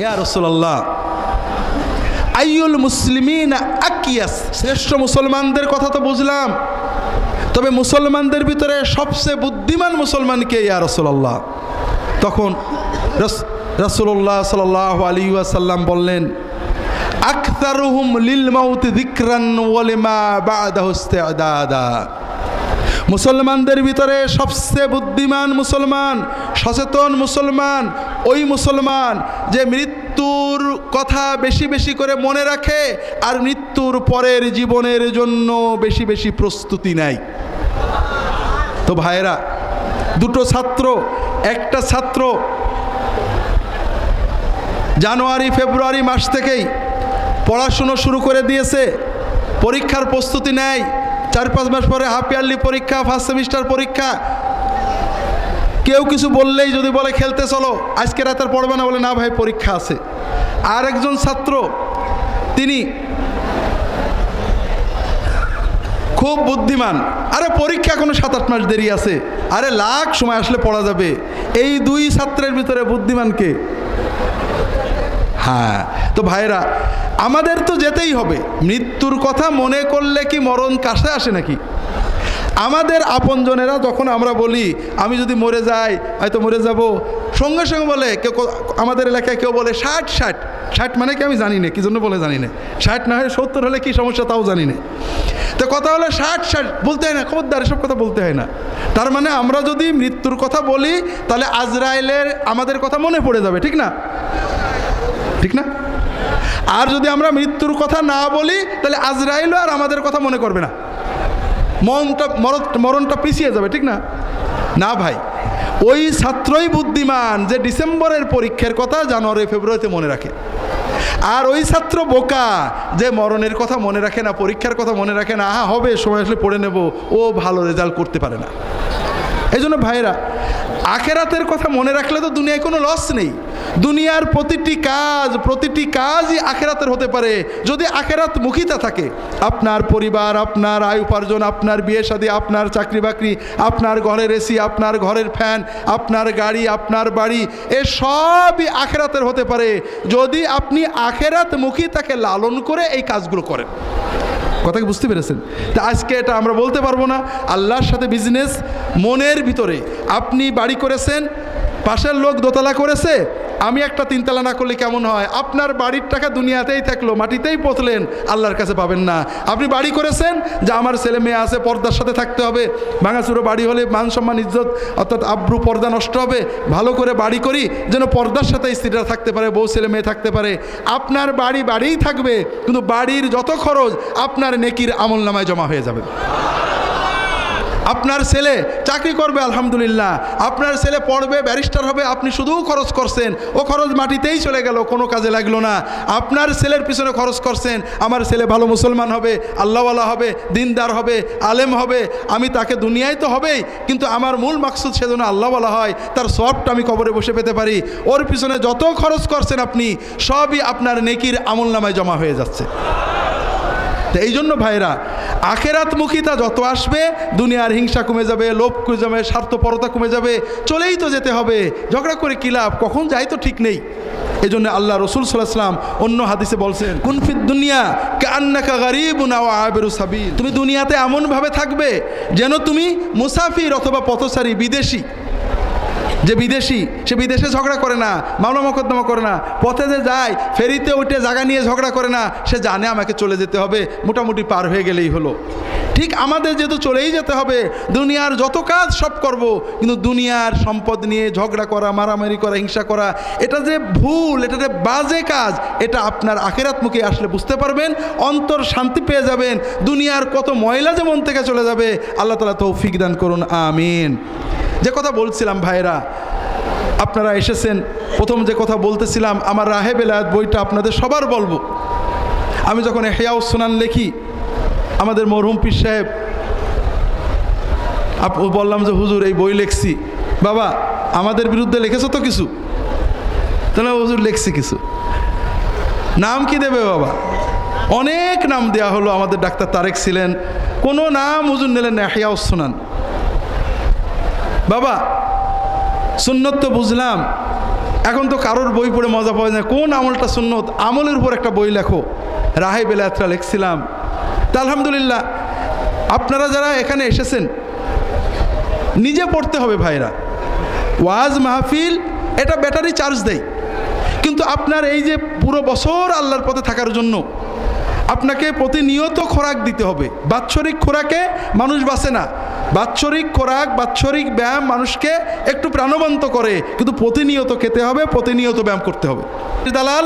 ইয়া রসুল্লাহ মুসলিমিন আকিয়াস। শ্রেষ্ঠ মুসলমানদের কথা তো বুঝলাম, তবে মুসলমানদের ভিতরে সবচেয়ে বুদ্ধিমান মুসলমানকে ইয়া রসুল্লাহ তখন রস- রসুল্লাহ সাল আলী ওয়াসাল্লাম বললেন আখতারুহুম লিল মুসলমানদের ভিতরে সবচেয়ে বুদ্ধিমান মুসলমান সচেতন মুসলমান, ওই মুসলমান যে মৃত্যুর কথা বেশি বেশি করে মনে রাখে আর মৃত্যুর পরের জীবনের জন্য বেশি বেশি প্রস্তুতি নেয়। তো ভাইরা দুটো ছাত্র, একটা ছাত্র জানুয়ারি, ফেব্রুয়ারি মাস থেকেই পড়াশুনো শুরু করে দিয়েছে, পরীক্ষার প্রস্তুতি নেয়, চার পাঁচ মাস পরে হাফ ইয়ারলি পরীক্ষা, ফার্স্ট সেমিস্টার পরীক্ষা কেউ কিছু বললেই যদি বলে খেলতে চলো, আজকে রাতের পড়বে না বলে, না ভাই, পরীক্ষা আছে। আর একজন ছাত্র, তিনি খুব বুদ্ধিমান। আরে, পরীক্ষা কোনো সাত আট মাস দেরি আছে। আরে, লাখ সময় আসলে পড়া যাবে। এই দুই ছাত্রের ভিতরে বুদ্ধিমানকে হ্যাঁ তো ভাইরা আমাদের তো যেতেই হবে। মৃত্যুর কথা মনে করলে কি মরণ কাছে আসে নাকি? আমাদের আপনজনেরা যখন আমরা বলি, আমি যদি মরে যাই হয়তো মরে যাব। সঙ্গে সঙ্গে বলে, কেউ আমাদের এলাকায় কেউ বলে, ষাট ষাট। ষাট মানে কি আমি জানি না, কী জন্য বলে জানি না। ষাট না হয় সত্তর হলে কি সমস্যা, তাও জানি না। তো কথা হলো, ষাট ষাট, বলতে হয় না, খবরদার, এসব কথা বলতে হয় না। তার মানে আমরা যদি মৃত্যুর কথা বলি, তাহলে আজরাইলের আমাদের কথা মনে পড়ে যাবে, ঠিক না? ঠিক না? আর যদি আমরা মৃত্যুর কথা না বলি, তাহলে আজরাইলও আর আমাদের কথা মনে করবে না। মনটা মরণ, মরণটা পিছিয়ে যাবে, ঠিক না? না ভাই, ওই ছাত্রই বুদ্ধিমান যে ডিসেম্বরের পরীক্ষার কথা জানুয়ারি, ফেব্রুয়ারিতে মনে রাখে। আর ওই ছাত্র বোকা যে মরণের কথা মনে রাখে না, পরীক্ষার কথা মনে রাখে না, আহা, হবে, সময় আসলে পড়ে নেব, ও ভালো রেজাল্ট করতে পারে না। এই জন্য ভাইরা আখেরাতের কথা মনে রাখলে তো দুনিয়ায় কোনো লস নেই। দুনিয়ার প্রতিটি কাজ, প্রতিটি কাজই আখেরাতের হতে পারে। যদি আখেরাত মুখিতা থাকে, আপনার পরিবার, আপনার আয় উপার্জন, আপনার বিয়ে শাদী, আপনার চাকরি বাকরি, আপনার ঘরের এসি, আপনার ঘরের ফ্যান, আপনার গাড়ি, আপনার বাড়ি, এ সবই আখেরাতের হতে পারে। যদি আপনি আখেরাত মুখী তাকে লালন করে এই কাজগুলো করেন। কথা কি বুঝতে পেরেছেন? তা আজকে এটা আমরা বলতে পারব না। আল্লাহর সাথে বিজনেস মনের ভিতরে। আপনি বাড়ি করেছেন, পাশের লোক দোতলা করেছে আমি একটা তিনতলা না করলে কেমন হয়? আপনার বাড়ির টাকা দুনিয়াতেই থাকল, মাটিতেই পথলেন আল্লাহর কাছে পাবেন না। আপনি বাড়ি করেছেন, যে আমার ছেলে মেয়ে আছে, পর্দার সাথে থাকতে হবে। ভাঙাচুরো বাড়ি হলে মান সম্মান, ইজ্জত, অর্থাৎ আব্রু, পর্দা নষ্ট হবে। ভালো করে বাড়ি করি, যেন পর্দার সাথে স্ত্রীরা থাকতে পারে, বউ, ছেলে, মেয়ে থাকতে পারে। আপনার বাড়ি বাড়িই থাকবে, কিন্তু বাড়ির যত খরচ আপনার নেকির আমল নামায় জমা হয়ে যাবে। আপনার ছেলে চাকরি করবে, আলহামদুলিল্লাহ। আপনার ছেলে পড়বে, ব্যারিস্টার হবে, আপনি শুধুও খরচ করছেন। ও খরচ মাটিতেই চলে গেল, কোনো কাজে লাগল না। আপনার ছেলের পিছনে খরচ করছেন, আমার ছেলে ভালো মুসলমান হবে, আল্লাহওয়ালা হবে, দিনদার হবে, আলেম হবে। আমি তাকে দুনিয়ায় তো হবেই, কিন্তু আমার মূল মাকসুদ সেজন্য আল্লাহওয়ালা হয়, তার সবটা আমি কবরে বসে পেতে পারি। ওর পিছনে যত খরচ করছেন আপনি, সবই আপনার নেকির আমল নামায় জমা হয়ে যাচ্ছে। তো এই জন্য ভাইরা আখেরাতমুখিতা যত আসবে, দুনিয়ার হিংসা কমে যাবে, লোভ কমে যাবে, স্বার্থপরতা কমে যাবে, চলেই তো যেতে হবে। ঝগড়া করে কী লাভ? কখন যাই তো ঠিক নেই। এই জন্য আল্লাহ রসুল সাল্লাহাম অন্য হাদিসে বলছেন কুনফিদ দুনিয়া কান্নাকা গরিব আবেরু সাবিল। তুমি দুনিয়াতে এমনভাবে থাকবে যেন তুমি মুসাফির অথবা পথচারী, বিদেশি। যে বিদেশি, সে বিদেশে ঝগড়া করে না, মামলা মকদ্দমা করে না, পথে যে যায়, ফেরিতে উঠে জায়গা নিয়ে ঝগড়া করে না, সে জানে আমাকে চলে যেতে হবে, মোটামুটি পার হয়ে গেলেই হলো। ঠিক আমাদের যেহেতু চলেই যেতে হবে, দুনিয়ার যত কাজ সব করব, কিন্তু দুনিয়ার সম্পদ নিয়ে ঝগড়া করা, মারামারি করা, হিংসা করা, এটা যে ভুল, এটা যে বাজে কাজ, এটা আপনার আখেরাত মুখে আসলে বুঝতে পারবেন, অন্তর শান্তি পেয়ে যাবেন, দুনিয়ার কত ময়লা যে মন থেকে চলে যাবে, আল্লাহ তালা তৌফিক দান করুন, আমিন। যে কথা বলছিলাম ভাইরা আপনারা এসেছেন, প্রথম যে কথা বলতেছিলাম, আমার রাহে বেলায়াত বইটা আপনাদের সবার বলব। আমি যখন হেয়াউ সুনান লিখি, আমাদের মরহুম পীর সাহেব বললাম যে, হুজুর, এই বই লিখছি। বাবা, আমাদের বিরুদ্ধে লিখেছো তো কিছু? তাহলে হুজুর, লিখছি কিছু। নাম কি দেবে বাবা? অনেক নাম দেয়া হলো, আমাদের ডাক্তার তারেক ছিলেন। কোনো নাম হুজুর নিলেন না হেয়াউ সুনান। বাবা, সুন্নত তো বুঝলাম। এখন তো কারোর বই পড়ে মজা পাওয়া যায় কোন আমলটা সুন্নত? আমলের উপর একটা বই লেখো। রাহে বেলায়াত্রা লিখছিলাম। তা আলহামদুলিল্লাহ, আপনারা যারা এখানে এসেছেন, নিজে পড়তে হবে ভাইরা। ওয়াজ মাহফিল, এটা ব্যাটারি চার্জ দেয়। কিন্তু আপনার এই যে পুরো বছর আল্লাহর পথে থাকার জন্য, আপনাকে প্রতিনিয়ত খোরাক দিতে হবে। বাৎসরিক খোরাকে মানুষ বাঁচে না। বাৎসরিক খোরাক, বাৎসরিক ব্যায়াম মানুষকে একটু প্রাণবন্ত করে, কিন্তু প্রতিনিয়ত খেতে হবে, প্রতিনিয়ত ব্যায়াম করতে হবে। দালাল,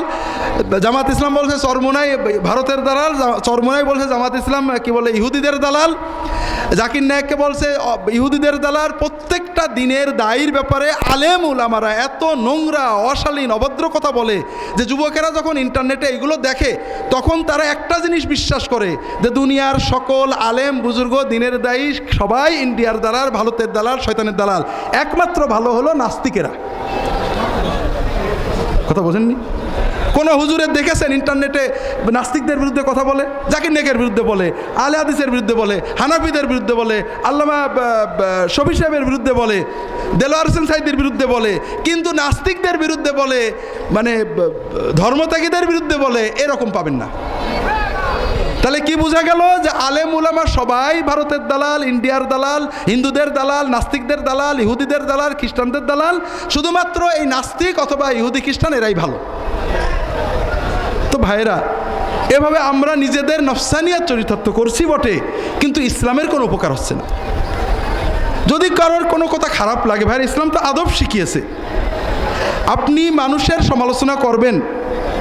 জামাত ইসলাম বলছে চরমোনাই, ভারতের দালাল, চরমোনাই বলছে জামাত ইসলাম, কি বলে, ইহুদিদের দালাল। জাকির নায়ককে বলছে ইহুদিদের দালাল প্রত্যেকটা দিনের দায়ীর ব্যাপারে আলেম উলামারা এত নোংরা, অশালীন, অভদ্র কথা বলে যে যুবকেরা যখন ইন্টারনেটে এগুলো দেখে, তখন তারা একটা জিনিস বিশ্বাস করে যে দুনিয়ার সকল আলেম বুজুর্গ দিনের দায়ী সবাই ইন্ডিয়ার দালাল, ভারতের দালাল, শয়তানের দালাল। একমাত্র ভালো হলো নাস্তিকেরা। কথা বোঝেননি? কোন হুজুরের দেখেছেন ইন্টারনেটে নাস্তিকদের বিরুদ্ধে কথা বলে জাকির নেকের বিরুদ্ধে বলে, আলে হাদিসের বিরুদ্ধে বলে, হানাফিদের বিরুদ্ধে বলে, আল্লামা শফি সাহেবের বিরুদ্ধে বলে, দেলোয়ার হোসেন সাইদের বিরুদ্ধে বলে, কিন্তু নাস্তিকদের বিরুদ্ধে বলে মানে ধর্মত্যাগীদের বিরুদ্ধে বলে, এরকম পাবেন না। তাহলে কি বোঝা গেল যে আলেম উলামা সবাই ভারতের দালাল, ইন্ডিয়ার দালাল, হিন্দুদের দালাল, নাস্তিকদের দালাল, ইহুদিদের দালাল, খ্রিস্টানদের দালাল, শুধুমাত্র এই নাস্তিক অথবা ইহুদি খ্রিস্টান এরাই ভালো। ভাইরা এভাবে আমরা নিজেদের নফসানিয়াত চরিতার্থ করছি বটে, কিন্তু ইসলামের কোনো উপকার হচ্ছে না। যদি কারোর কোনো কথা খারাপ লাগে ভাই ইসলাম তো আদব শিখিয়েছে। আপনি মানুষের সমালোচনা করবেন,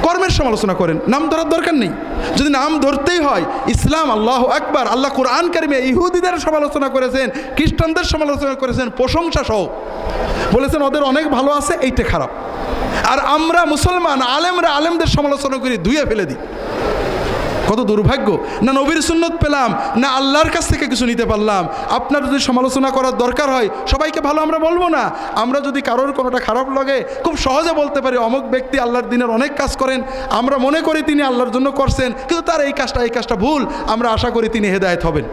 কর্মের সমালোচনা করেন, নাম ধরার দরকার নেই। যদি নাম ধরতেই হয়, ইসলাম, আল্লাহ একবার আল্লাহ কোরআন কারিমে ইহুদিদের সমালোচনা করেছেন, খ্রিস্টানদের সমালোচনা করেছেন প্রশংসা সহ বলেছেন, ওদের অনেক ভালো আছে, এইটা খারাপ। আর আমরা মুসলমান, আলেমরা আলেমদের সমালোচনা করি ধুয়ে ফেলে দিই। কত দুর্ভাগ্য। না নবীর সুন্নত পেলাম, না আল্লাহর কাছ থেকে কিছু নিতে পারলাম। আপনার যদি সমালোচনা করার দরকার হয়, সবাইকে ভালো আমরা বলব না। আমরা যদি কারোর কোনোটা খারাপ লাগে, খুব সহজে বলতে পারি, অমুক ব্যক্তি আল্লাহর দিনের অনেক কাজ করেন, আমরা মনে করি তিনি আল্লাহর জন্য করছেন, কিন্তু তার এই কাজটা এই কাজটা ভুল। আমরা আশা করি তিনি হেদায়েত হবেন।